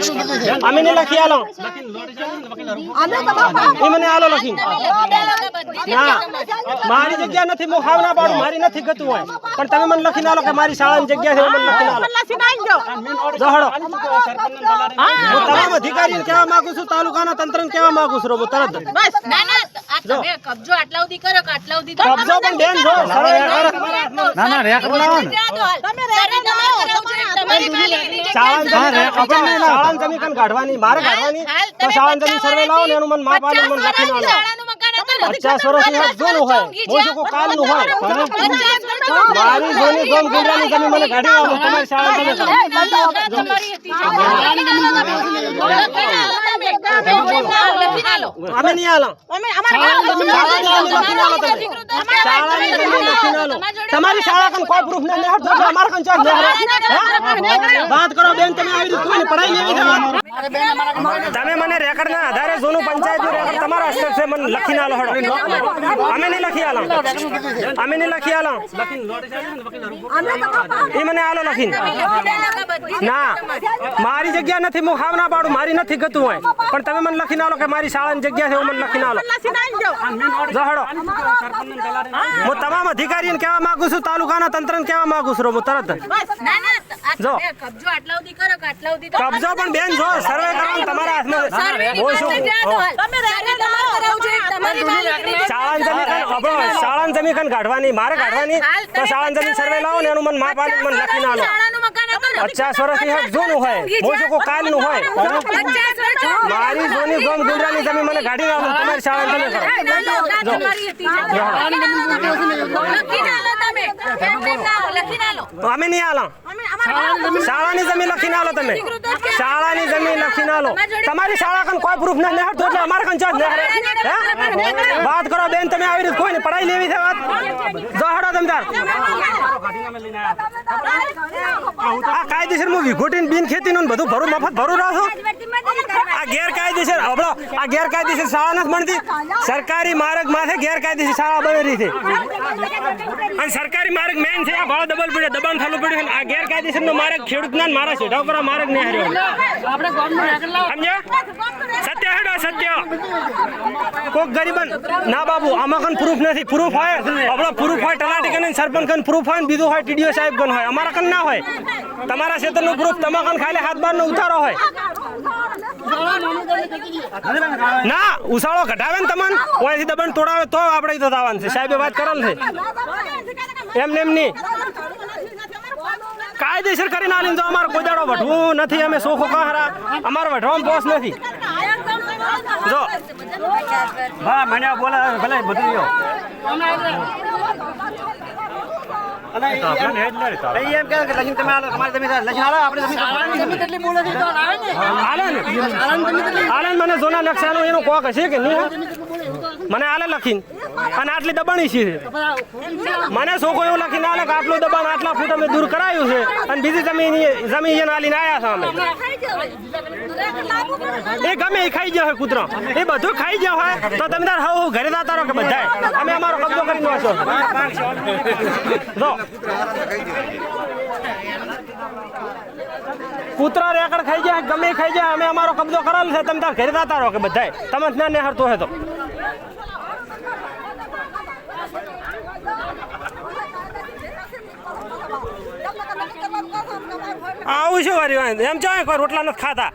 અમે નહીં લખી આલો એ મને આલો લખી ના મારી જગ્યા નથી હું હાવ ના પાડું મારી નથી ગતું હોય પણ તમે મને લખીને આલો કે મારી શાળાની જગ્યા છે મને લખીને આલો જહડો હું તમામ અધિકારીને કહેવા માંગુ છું તાલુકાના તંત્રને કહેવા માંગુ છું હું તરત જ. ના ના આ તમે કબજો આટલા સુધી કરો કે આટલા સુધી કબજો પણ બેન જો. ના ના રેક બનાવો ને તમે રેક બનાવો શાળાની જમીન કાન કાઢવાની મારે કાઢવાની. તો શાળાની જમીન સર્વે લાવો ને એનું મને માપ આલો ને મને મકાન હતું પચાસ વર્ષ જોનું હોય. હું શું કહું કાલનું હોય. મારી જોની ગોમ ગુંડરાની જમીન મને કાઢી આવો. તમારી શાળાની જમીન કાઢો. તમારી હતી લખી આલો અમે નહીં આલો. લખીને તમારી શાળા કન કોઈ પ્રૂફ નહીં નેહર તો અમારા કન ચાર વાત કરો બેન તમે આવી રીતે પઢાઈ લેવી છે? તમે મને રેકર્ડ ના આધારે જોનું પંચાયતનું રેકર્ડ તમારા હસ્તે છે મને લખીને આલો હડો. અમે નહીં લખી આલો. અમે નહીં લખી આલો. એ મને આલો લખીને. ના મારી જગ્યા નથી હું ખાવ ના પાડું મારી નથી ગતું હોય. પણ તમે મને લખીને આલો કે મારી શાળાની જગ્યા છે હું મને લખીને આલો જહડો હું તમામ અધિકારીને કહેવા માંગુ છું તાલુકાના તંત્રને કહેવા માંગુ છું હું તરત જ. ના ના. કબજો આટલા સુધી કરો કે આટલા સુધી કબજો પણ બેન જો સર્વે કરવાનું તમારા હાથમાં. હું શું તમે રેક તમારે કરાવવું તમારી વાત જમીન કાન આપણો જમીન કાઢવાની મારે કાઢવાની? તો શાળાની જમીન સર્વે લાવો ને એનું મને શાળાનું પચાસ વર્ષની હક જોનું હોય. હું શું કાલ કાલનું હોય. મારી જોની ગોમ ગુંડરાની જમીન મને કાઢી આવો તમારી શાળાની કરો તમે. ના અમે નહીં આલો. શાળાની જમીન લખીને આલો તમે. શાળાની જમીન લખીને આલો. તમારી શાળા કન કોઈ પ્રૂફ ના નેહર તો એટલે અમારા કન ચાર્જ નહીં હે? વાત કરો બેન તમે આવી રીતે કોઈને પડાઈ લેવી છે વાત? જો હડો તમે તાર આ કાયદેસર હું વિઘોટીને બિન ખેતીનું ને બધું ભરું મફત ભરું રહો છો આ ગેરકાયદેસર હબળો આ ગેરકાયદેસર શાળા નથી મળતી સરકારી માર્ગ માથે ગેરકાયદેસર શાળા બનેલી છે. અને સરકારી માર્ગ મેન છે આ ભાવ ડબલ પડ્યો દબાણ થાલું પડ્યું આ ગેરકાયદેસર નો માર્ગ ખેડૂતના મારા છે. આ માર્ગ નહીં હાર્યો. સમજ્યા? સત્ય હેડો, સત્ય. કોક ગરીબન, ના બાબુ, આમાં કન પ્રૂફ નથી. પ્રૂફ હોય, આપણો પ્રૂફ હોય, તલાટી કન, સરપંચ કન પ્રૂફ હોય બીજું હોય ટીડીઓ સાહેબ કન હોય. અમારા કન ના હોય. તમારા ક્ષેત્રનું પ્રૂફ તમારા કન ખાલી હાથ બાર નો ઉતારો હોય. ના ઉસાળો ઘટાવે ને તમને. ઓયથી દબાણ તોડાવે તો આપણે તો આવવાનું છે. સાહેબે વાત કરેલ છે. એમ ને નહીં કાયદેસર કરીને આલીને તો અમારો કોઈ દાડો વઢવું નથી અમે સોખો કહારા. અમારો વઢવામાં પોસ નથી. જો. હા મને બોલે ભલે બધું યો એમ કે લખીને તમે આલો તમારી જમીન લખીને આલો આપણે જમીન મને જોના નકશાનું એનું કોક હશે કે નહીં? મને આલે લખીને. અને આટલી દબાણી છે. મને છોકરો એવું લખીને આલે કે આટલું દબાણ, આટલા ફૂટ અમે દૂર કરાયું છે. અને બીજી જમીન જમીન આલીને આવ્યા છે અમે. એ ગમે એ ખાઈ જાય કૂતરો. એ બધું ખાઈ જાય હોય તો તમે તાર હવ ઘરે જતા રહો કે બધાય. અમે અમારો કબજો કરીને વાંચો જો. કૂતરા રેકડ ખાઈ જાય ગમે ખાઈ જાય અમે અમારો કબજો કરેલ છે, તમે તાર ઘરે જતા રહો કે બધાય. તમે ના નેહરતો હોય તો. આવું શું કર્યું એમ? ચાય કોઈ રોટલા નથી ખાતા?